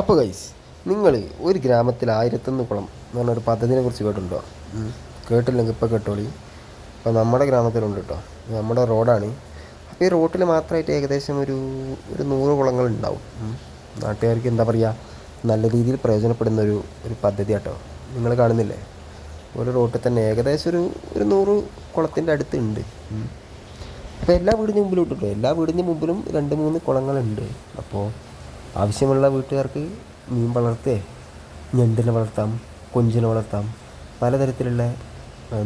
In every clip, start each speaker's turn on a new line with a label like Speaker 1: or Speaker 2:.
Speaker 1: അപ്പോൾ ഗൈസ് നിങ്ങൾ ഒരു ഗ്രാമത്തിൽ ആയിരത്തൊന്ന് കുളം എന്ന് പറഞ്ഞൊരു പദ്ധതിനെ കുറിച്ച് കേട്ടിട്ടുണ്ടോ. കേട്ടില്ലെങ്കിൽ ഇപ്പോൾ കേട്ടോളി. അപ്പോൾ നമ്മുടെ ഗ്രാമത്തിലുണ്ട് കേട്ടോ നമ്മുടെ റോഡാണ്. അപ്പോൾ ഈ റോട്ടിൽ മാത്രമായിട്ട് ഏകദേശം ഒരു ഒരു നൂറ് കുളങ്ങൾ ഉണ്ടാവും. നാട്ടുകാർക്ക് എന്താ പറയുക നല്ല രീതിയിൽ പ്രയോജനപ്പെടുന്ന ഒരു ഒരു പദ്ധതി കേട്ടോ നിങ്ങൾ കാണുന്നില്ലേ? ഒരു റോട്ടിൽ തന്നെ ഏകദേശം ഒരു ഒരു നൂറ് കുളത്തിന്റെ അടുത്തുണ്ട്. അപ്പോൾ എല്ലാ വീടിന്റെ മുമ്പിലും ഇട്ടിട്ടോ എല്ലാ വീടിന്റെ മുമ്പിലും രണ്ട് മൂന്ന് കുളങ്ങളുണ്ട്. അപ്പോൾ ആവശ്യമുള്ള വീട്ടുകാർക്ക് മീൻ വളർത്തേ ഞണ്ടിനെ വളർത്താം കൊഞ്ചിനെ വളർത്താം പലതരത്തിലുള്ള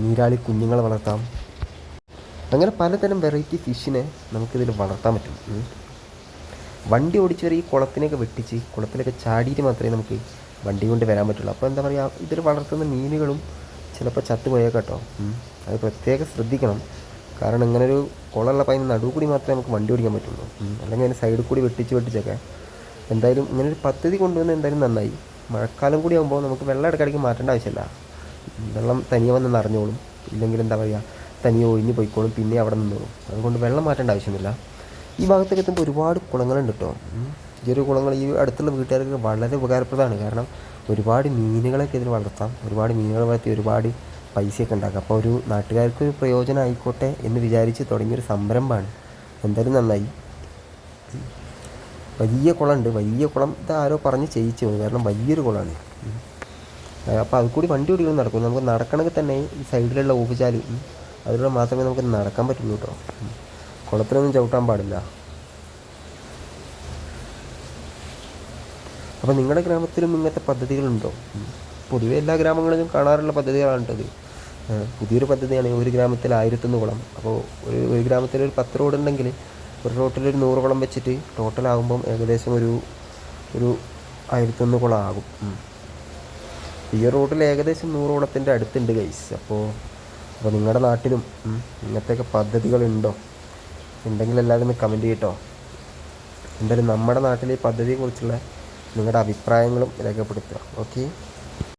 Speaker 1: നീരാളി കുഞ്ഞുങ്ങളെ വളർത്താം. അങ്ങനെ പലതരം വെറൈറ്റി ഫിഷിനെ നമുക്കിതിൽ വളർത്താൻ പറ്റും. വണ്ടി ഓടിച്ച് വരെ ഈ കുളത്തിനൊക്കെ വെട്ടിച്ച് കുളത്തിലൊക്കെ ചാടിയിട്ട് മാത്രമേ നമുക്ക് വണ്ടി കൊണ്ട് വരാൻ പറ്റുള്ളൂ. അപ്പോൾ എന്താ പറയുക ഇതിൽ വളർത്തുന്ന മീനുകളും ചിലപ്പോൾ ചത്തുപോയേക്കട്ടോ. അത് പ്രത്യേകം ശ്രദ്ധിക്കണം. കാരണം ഇങ്ങനൊരു കുളമുള്ള പൈന നടുവ് കൂടി മാത്രമേ നമുക്ക് വണ്ടി ഓടിക്കാൻ പറ്റുള്ളൂ. അല്ലെങ്കിൽ അതിന് സൈഡിൽ കൂടി വെട്ടിച്ച് വെട്ടിച്ചൊക്കെ എന്തായാലും ഇങ്ങനെ ഒരു പദ്ധതി കൊണ്ടുവന്ന് എന്തായാലും നന്നായി. മഴക്കാലം കൂടി ആകുമ്പോൾ നമുക്ക് വെള്ളം ഇടയ്ക്കിടയ്ക്ക് മാറ്റേണ്ട ആവശ്യമില്ല. വെള്ളം തനിയെ വന്ന് നിറഞ്ഞോളും. ഇല്ലെങ്കിൽ എന്താ പറയുക തനിയെ ഒഴിഞ്ഞ് പോയിക്കോളും പിന്നെ അവിടെ നിന്നോളും. അതുകൊണ്ട് വെള്ളം മാറ്റേണ്ട ആവശ്യമില്ല ഈ ഭാഗത്തേക്ക് എത്തുമ്പോൾ ഒരുപാട് കുളങ്ങളുണ്ട് കേട്ടോ. ഈ ഒരു കുളങ്ങൾ ഈ അടുത്തുള്ള വീട്ടുകാർക്ക് വളരെ ഉപകാരപ്രദമാണ്. കാരണം ഒരുപാട് മീനുകളൊക്കെ ഇതിൽ വളർത്താം. ഒരുപാട് മീനുകൾ വളർത്തി ഒരുപാട് പൈസയൊക്കെ ഉണ്ടാക്കാം. അപ്പോൾ ഒരു നാട്ടുകാർക്ക് ഒരു പ്രയോജനം ആയിക്കോട്ടെ എന്ന് വിചാരിച്ച് തുടങ്ങിയൊരു സംരംഭമാണ്. എന്തായാലും നന്നായി. വലിയ കുളമുണ്ട്. വലിയ കുളം ഇത് ആരോ പറഞ്ഞ് ചെയ്യിച്ചു പോകും കാരണം വലിയൊരു കുളമാണ്. അപ്പോൾ അത് കൂടി വണ്ടി ഓടിക്കണം നടക്കും. നമുക്ക് നടക്കണമെങ്കിൽ തന്നെ ഈ സൈഡിലുള്ള ഓഫിച്ചാൽ അതിലൂടെ മാത്രമേ നമുക്ക് നടക്കാൻ പറ്റുള്ളൂ കേട്ടോ കുളത്തിനൊന്നും ചവിട്ടാൻ പാടില്ല. അപ്പോൾ നിങ്ങളുടെ ഗ്രാമത്തിലും ഇങ്ങനത്തെ പദ്ധതികളുണ്ടോ? പൊതുവേ പൊതുവെ എല്ലാ ഗ്രാമങ്ങളിലും കാണാറുള്ള പദ്ധതികളാണ് കേട്ടത് പുതിയൊരു പദ്ധതിയാണ് ഒരു ഗ്രാമത്തിൽ ആയിരത്തൊന്ന് കുളം. അപ്പോൾ ഒരു ഒരു ഗ്രാമത്തിൽ ഒരു പത്ത് റോഡ് ഉണ്ടെങ്കിൽ ഒരു റോട്ടിൽ ഒരു നൂറ് കുളം വെച്ചിട്ട് ടോട്ടലാകുമ്പം ഏകദേശം ഒരു ഒരു ആയിരത്തൊന്ന് കുളം ആകും. ഈ റോട്ടിൽ ഏകദേശം നൂറ് കുളത്തിന്റെ അടുത്തുണ്ട് ഗൈസ് അപ്പോൾ അപ്പോൾ നിങ്ങളുടെ നാട്ടിലും ഇങ്ങനത്തെയൊക്കെ പദ്ധതികളുണ്ടോ? ഉണ്ടെങ്കിൽ എല്ലാവരും ഒന്ന് കമന്റ് ചെയ്യട്ടോ. എന്തായാലും നമ്മുടെ നാട്ടിലെ ഈ പദ്ധതിയെക്കുറിച്ചുള്ള നിങ്ങളുടെ അഭിപ്രായങ്ങളും രേഖപ്പെടുത്തുക. ഓക്കെ